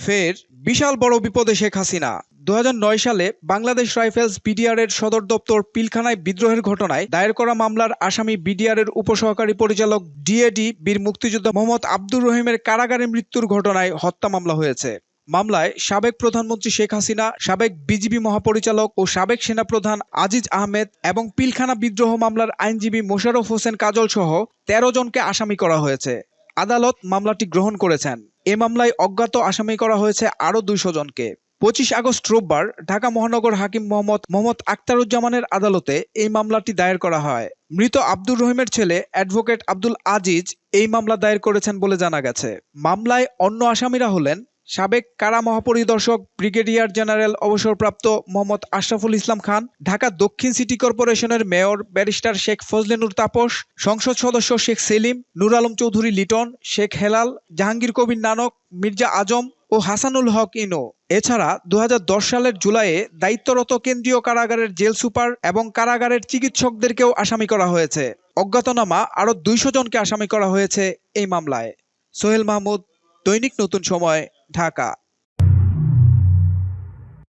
ফের বিশাল বড় বিপদে শেখ হাসিনা। দু হাজার নয় সালে বাংলাদেশ রাইফেলস বিডিআর এর সদর দপ্তর পিলখানায় বিদ্রোহের ঘটনায় দায়ের করা মামলার আসামি বিডিআর এর উপসহকারী পরিচালক ডিএডি বীর মুক্তিযোদ্ধা মোহাম্মদ আব্দুর রহিমের কারাগারে মৃত্যুর ঘটনায় হত্যা মামলা হয়েছে। মামলায় সাবেক প্রধানমন্ত্রী শেখ হাসিনা, সাবেক বিজিবি মহাপরিচালক ও সাবেক সেনাপ্রধান আজিজ আহমেদ এবং পিলখানা বিদ্রোহ মামলার আইনজীবী মোশাররফ হোসেন কাজল সহ তেরো জনকে আসামি করা হয়েছে। আদালত মামলাটি গ্রহণ করেছেন। এ মামলায় অজ্ঞাত আসামি করা হয়েছে আরও দুইশো জনকে। পঁচিশ আগস্ট রোববার ঢাকা মহানগর হাকিম মোহাম্মদ মোহাম্মদ আক্তারুজ্জামানের আদালতে এই মামলাটি দায়ের করা হয়। মৃত আব্দুর রহিমের ছেলে অ্যাডভোকেট আব্দুল আজিজ এই মামলা দায়ের করেছেন বলে জানা গেছে। মামলায় অন্য আসামিরা হলেন সাবেক কারা মহাপরিদর্শক ব্রিগেডিয়ার জেনারেল অবসরপ্রাপ্ত মোহাম্মদ আশরাফুল ইসলাম খান, ঢাকা দক্ষিণ সিটি কর্পোরেশনের মেয়র ব্যারিস্টার শেখ ফজলেনুর তাপস, সংসদ সদস্য শেখ সেলিম, নুর আলম চৌধুরী লিটন, শেখ হেলাল, জাহাঙ্গীর কবির নানক, মির্জা আজম ও হাসানুল হক ইনো। এছাড়া দু হাজার দশ সালের জুলাইয়ে দায়িত্বরত কেন্দ্রীয় কারাগারের জেল সুপার এবং কারাগারের চিকিৎসকদেরকেও আসামি করা হয়েছে। অজ্ঞাতনামা আরও দুইশো জনকে আসামি করা হয়েছে এই মামলায়। সোহেল মাহমুদ, দৈনিক নতুন সময়। ঢাকা।